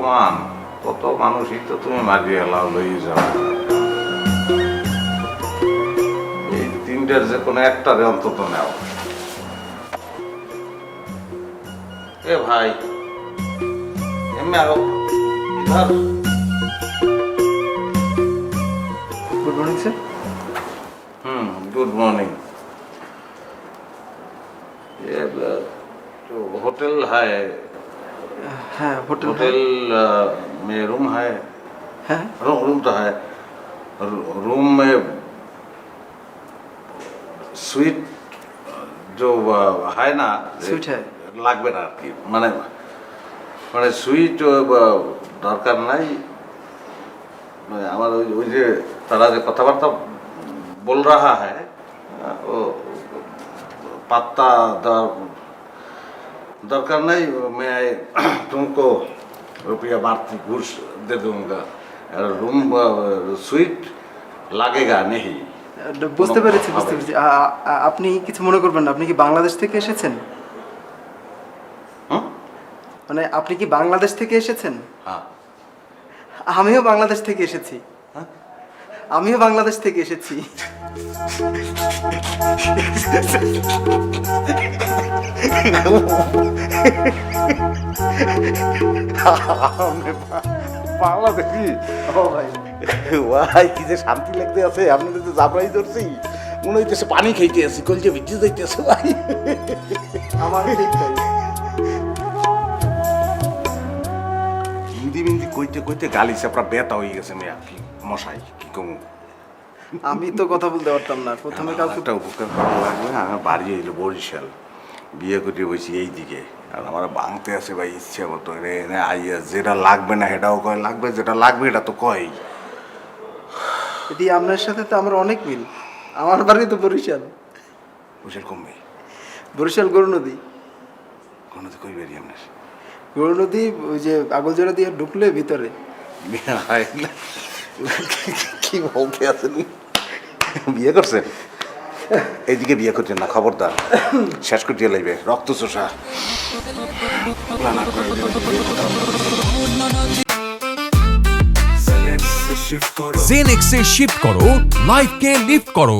ভগবান কত মানুষই তো তুমি মারিয়ে লাও লই যাও এই তিনটার যে কোনো একটারে অন্তত নেও এ ভাই এমনি আরো ইধার good morning sir hmm good morning ये अ, जो होटल है হ্যাঁ হোটেল होटल अ, में रूम है হ্যাঁ रूम रूम तो है रू- रूम में स्वीट जो अ, है ना Sweet है। লাগবে না আর কি মানে মানে সুইট দরকার নাই মানে আমার ওই ওই যে তারা যে কথাবার্তা বল রাহা হ্যাঁ ও पत्ता दर दरकार नहीं मैं तुमको रुपया बाढ़ती घूस दे दूंगा रूम स्वीट लगेगा नहीं বুঝতে কোনো পেরেছি হবে বুঝতে না। পেরেছি আ- আ- আপনি কিছু মনে করবেন না আপনি কি বাংলাদেশ থেকে এসেছেন হুম? মানে আপনি কি বাংলাদেশ থেকে এসেছেন हाँ আমিও বাংলাদেশ থেকে এসেছি হ্যাঁ? আমিও বাংলাদেশ থেকে এসেছি বাংলাদেশি ও ভাই কি যে শান্তি লাগতে আছে? আপনাদের তো জাবরাই ধরছি। মনে হইতেছে পানি খাইতে আছি কলজে ভিজে যাইতেছে ভাই। আমার হিন্দি মিন্দি কইতে কইতে গালি চাপড়া বেতা হয়ে গেছে মেয়া। কি মশাই কি কমু? আমি তো কথা বলতে পারতাম না। প্রথমে কাউকে উপকার করা লাগবে আমার বাড়ি এলো বরিশাল। বিয়ে করে বসি এই দিকে আর আমার বাংতে আছে ভাই ইচ্ছে মতো। রে আইয়া যেটা লাগবে না সেটাও কয় লাগবে যেটা লাগবে এটা তো কয় এটি আপনার সাথে তো আমার অনেক মিল। আমার বাড়ি তো বরিশাল। বরিশাল কমবে বরিশাল গরু নদী। কোনো তো কই বেরিয়ে আপনার? গরু নদী ওই যে আগলজোড়া দিয়ে ঢুকলে ভিতরে। কি বলতে আছেন? বিয়ে করছেন? এইদিকে বিয়ে করছেন না খবরদার। শেষ করতে লাগবে রক্ত চোষা। জেনেক্সে শিফট করো লাইফকে লিফট করো।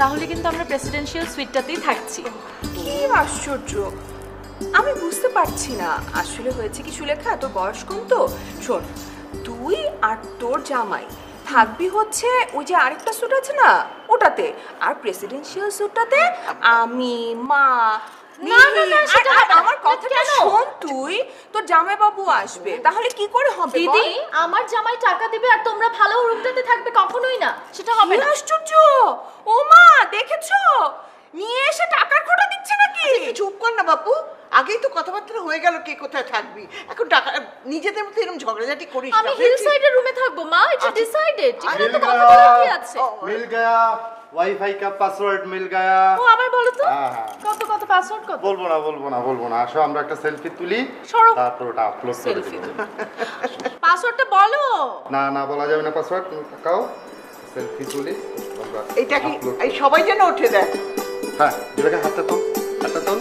তাহলে কিন্তু আমরা প্রেসিডেন্সিয়াল সুইটটাতেই থাকছি। কি আশ্চর্য! আমি বুঝতে পারছি না। আসলে হয়েছে কি সুলেখা তোর বয়স কম তো। শোন তুই আর তোর জামাই। থাকবি হচ্ছে ওই যে আরেকটা স্যুট আছে না? ওটাতে। আর প্রেসিডেন্সিয়াল স্যুটটাতে আমি মা না, না, না, সেটা আর- আর হবে না। আমার কথাটা শোন তুই। তোর জামাইবাবু আসবে। তাহলে কি করে হবে? দিদি আমার জামাই টাকা দিবে আর তোমরা ভালো থাকবে কখনোই না। সেটা হবে না। আশ্চর্য! ও মা দেখেছ? নিয়ে এসে টাকার খোটা দিচ্ছে নাকি? চুপ কর না বাপু। আগেই তো কথাবার্তা হয়ে গেল কে কোথায় থাকবি। এখন টাকা নিজেদের মধ্যে এরকম ঝগড়াঝাটি করিস আমি হিল সাইডের রুমে থাকব মা ইটস ডিসাইডেড আচ্ছা। এখানে তো কথা বলা কি আছে? মিল গয়া ওয়াইফাই কা পাসওয়ার্ড মিল গয়া। ও আবার বলো তো। হ্যাঁ, হ্যাঁ। কত কত পাসওয়ার্ড কত? বলব না বলব না বলব না। আসো আমরা একটা সেলফি তুলি। তারপর ওটা আপলোড করে দেব। পাসওয়ার্ডটা বলো। না না বলা যাবে না পাসওয়ার্ড কাও সেলফি তুলি এটা কি এই সবাই যেন উঠে দেয় হ্যাঁ এবারে হাতটা তো হাতটা তো